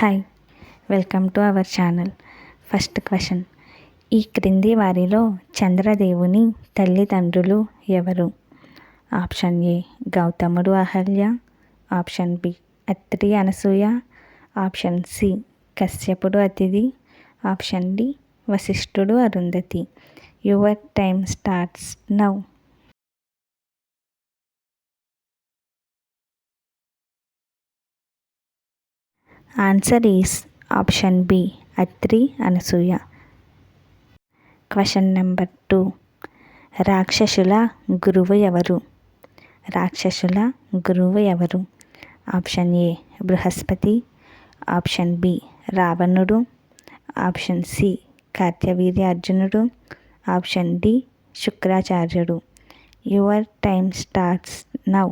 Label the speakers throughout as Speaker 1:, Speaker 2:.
Speaker 1: Hi welcome to our channel. First question. ఈ క్రింది వారిలో చంద్రదేవుని తల్లిదండ్రులు ఎవరు? ఆప్షన్ ఏ గౌతముడు Ahalya. Option B Atri Anasuya. Option C కశ్యపుడు అతిథి. ఆప్షన్ డి వశిష్ఠుడు Arundhati. Your time starts now. Answer is option B Atri Anasuya question number two రాక్షసుల గురువు ఎవరు రాక్షసుల గురువు ఎవరు option A Brihaspati option B రావణుడు ఆప్షన్ సి కార్తవీర్య అర్జునుడు ఆప్షన్ డి శుక్రాచార్యుడు your time starts now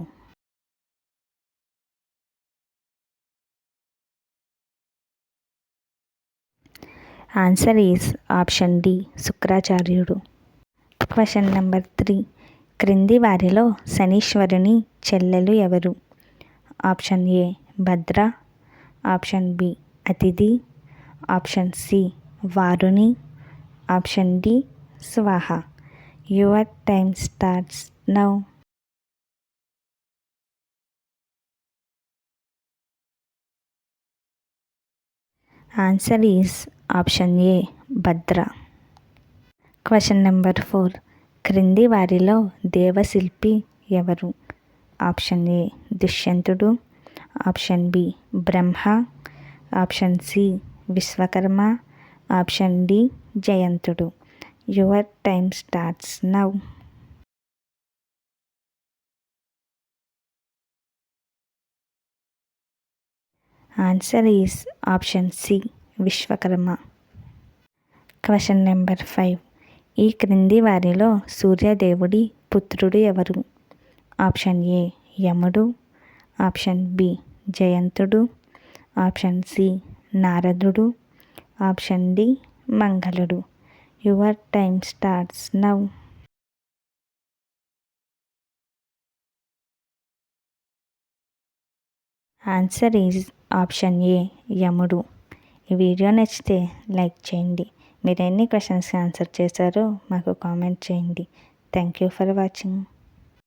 Speaker 1: answer is option D శుక్రాచార్యుడు. క్వశ్చన్ నెంబర్ త్రీ క్రింది వారిలో శనీశ్వరుని చెల్లెలు ఎవరు? Option A Bhadra. Option B Aditi. Option C Varuni option D Swaha. Your time starts now answer is option A Bhadra. Question number four క్రింది వారిలో దేవశిల్పి ఎవరు? Option A దుష్యంతుడు. Option B Brahma. Option C Vishwakarma. Option D Jayantudu. Your time starts now. Answer is option C Vishwakarma. Question number five. ఈ క్రింది వారిలో సూర్యదేవుడి పుత్రుడు ఎవరు? ఆప్షన్ ఏ యముడు ఆప్షన్ బి జయంతుడు ఆప్షన్ సి నారదుడు option D మంగళుడు. Your time starts now. Answer is option A యముడు. ఈ వీడియో నచ్చితే లైక్ చేయండి. మీరు ఎన్ని క్వశ్చన్స్కి ఆన్సర్ చేశారో మాకు కామెంట్ చేయండి. Thank you for watching